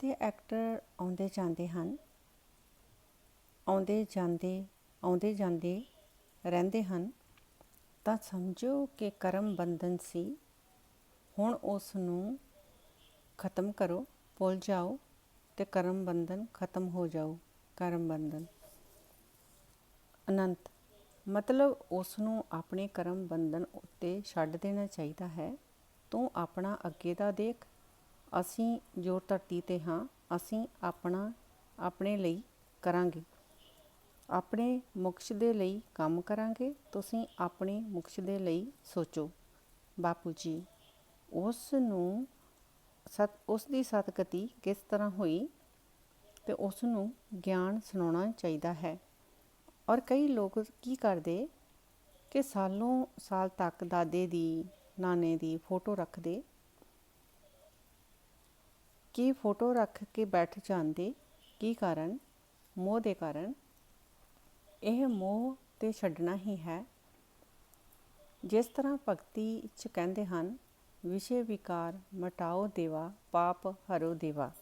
ਤੇ ਐਕਟਰ ਆਉਂਦੇ ਜਾਂਦੇ ਹਨ, ਆਉਂਦੇ ਜਾਂਦੇ ਆਉਂਦੇ ਜਾਂਦੇ ਰਹਿੰਦੇ ਹਨ, ਤਾਂ ਸਮਝੋ ਕਿ ਕਰਮ ਬੰਧਨ ਸੀ। ਹੁਣ ਉਸ ਨੂੰ ਖਤਮ ਕਰੋ, ਭੁੱਲ ਜਾਓ ਤੇ ਕਰਮ ਬੰਧਨ ਖਤਮ ਹੋ ਜਾਓ, ਕਰਮ ਬੰਧਨ। ਅਨੰਤ, ਮਤਲਬ ਉਸ ਨੂੰ ਆਪਣੇ ਕਰਮ ਬੰਧਨ ਉੱਤੇ ਛੱਡ ਦੇਣਾ ਚਾਹੀਦਾ ਹੈ। ਤੂੰ ਆਪਣਾ ਅੱਗੇ ਦਾ ਦੇਖ ਅਸੀਂ ਜੋ ਧਰਤੀ ਤੇ ਹਾਂ, ਅਸੀਂ ਆਪਣਾ, ਆਪਣੇ ਲਈ ਕਰਾਂਗੇ। ਆਪਣੇ ਮੁਕਸ਼ ਦੇ ਲਈ ਕੰਮ ਕਰਾਂਗੇ, ਤੁਸੀਂ ਆਪਣੇ ਮੁਕਸ਼ ਦੇ ਲਈ ਸੋਚੋ। ਬਾਪੂ ਜੀ, ਉਸ ਨੂੰ ਸਤ, ਉਸ ਦੀ ਸਤਗਤੀ ਕਿਸ ਤਰ੍ਹਾਂ ਹੋਈ? ਤੇ ਉਸ ਨੂੰ ਗਿਆਨ ਸੁਣਾਉਣਾ ਚਾਹੀਦਾ ਹੈ। ਔਰ ਕਈ ਲੋਕ ਕੀ ਕਰਦੇ ਕਿ ਸਾਲੋਂ ਸਾਲ ਤੱਕ ਦਾਦੇ ਦੀ, ਨਾਨੇ ਦੀ ਫੋਟੋ ਰੱਖਦੇ ਕੀ ਫੋਟੋ ਰੱਖ ਕੇ ਬੈਠ ਜਾਂਦੇ? ਕੀ ਕਾਰਨ? ਮੋਹ ਦੇ ਕਾਰਨ? ਇਹ ਮੋਹ ਤੇ ਛੱਡਣਾ ਹੀ ਹੈ। ਜਿਸ ਤਰ੍ਹਾਂ ਭਗਤੀ ਚ ਕਹਿੰਦੇ ਹਨ, ਵਿਸ਼ੇ ਵਿਕਾਰ ਮਟਾਓ ਦੇਵਾ, ਪਾਪ ਹਰੋ ਦੇਵਾ।